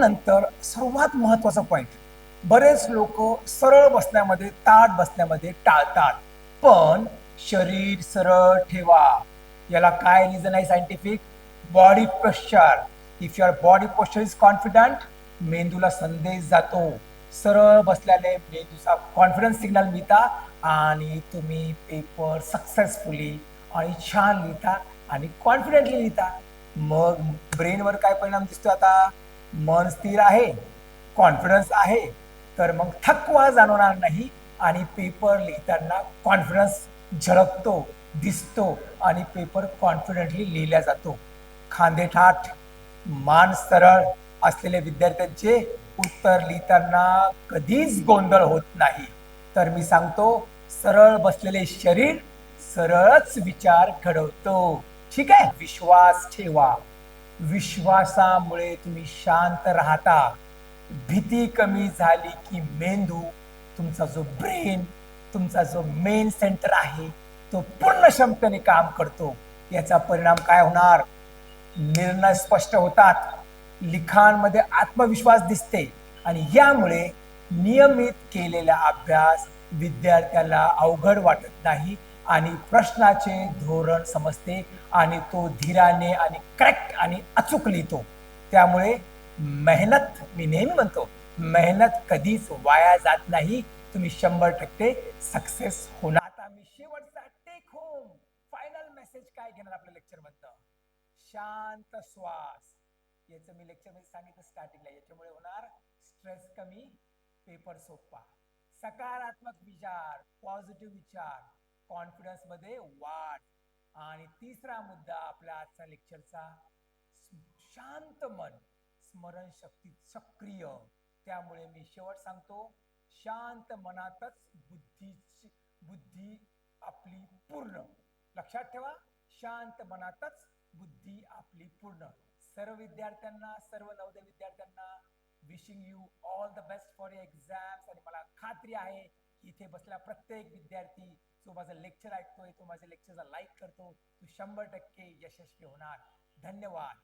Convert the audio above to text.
नंतर सर्वात महत्त्वाचा पॉइंट बरेच लोक सरळ बसण्यामध्ये ताट बसण्यामध्ये टाळतात. पण शरीर सरळ ठेवा. याला काय रिझन आहे scientific body posture if your body posture is confident मेंदूला संदेश जातो. सरळ बसल्याने मेंदूचा कॉन्फिडन्स सिग्नल मिळता आणि तुम्ही पेपर सक्सेसफुली आणि छान लिहिता आणि कॉन्फिडेंटली लिहिता. मग ब्रेनवर काय परिणाम दिसतो आता? मन स्थिर आहे कॉन्फिडन्स आहे तर मग थकवा जाणवणार नाही आणि पेपर लिहिताना कॉन्फिडन्स झळकतो दिसतो आणि पेपर कॉन्फिडेंटली लिहिला जातो. खांदे ठाठ मान सरळ असलेल्या विद्यार्थ्यांचे उत्तर लिहिताना कधीच गोंधळ होत नाही. तर मी सांगतो सरळ बसलेले शरीर सरळच विचार घडवतो ठीक आहे? विश्वास ठेवा. विश्वासामुळे तुम्ही शांत राहता. भीती कमी झाली की मेंदू तुमचा जो ब्रेन तुमचा जो मेन सेंटर आहे तो पूर्ण क्षमतेने काम करतो. याचा परिणाम काय होणार? निर्णय स्पष्ट होतात. लिखाणमध्ये आत्मविश्वास दिसते आणि यामुळे नियमित केलेला अभ्यास विद्यार्थ्याला अवघड वाटत नाही. आणि प्रश्नाचे धोरण समजते आणि तो धीराने आणि करेक्ट आणि अचूक लिहितो. त्यामुळे मेहनत मी नेहमी म्हणतो मेहनत कधीच वाया जात नाही. तुम्ही शंभर टक्के सक्सेस होणार. आता मी शेवटचा टेक होम फायनल मेसेज काय घेणार आपल्या लेक्चर मधनं? शांत श्वास. याचं मी लेक्चरमध्ये सांगितलं स्टार्टिंगला याच्यामुळे होणार स्ट्रेस कमी पेपर सोपा. सकारात्मक विचार पॉझिटिव्ह विचार. कॉन्फिडन्समध्ये वाढ. आणि तिसरा मुद्दा आपल्या आजचा लेक्चरचा शांत मन स्मरणशक्ती सक्रिय. त्यामुळे मी शेवट सांगतो शांत मनातच बुद्धीची बुद्धी आपली पूर्ण. लक्षात ठेवा शांत मनातच बुद्धी आपली पूर्ण. सर्व विद्यार्थ्यांना सर्व नवोदय विद्यार्थ्यांना wishing you all the best for exams आणि मला खात्री आहे इथे बसला प्रत्येक विद्यार्थी जो माझं लेक्चर ऐकतोय तो माझ्या लेक्चरला लाईक करतो. तो शंभर टक्के यशस्वी होणार. धन्यवाद.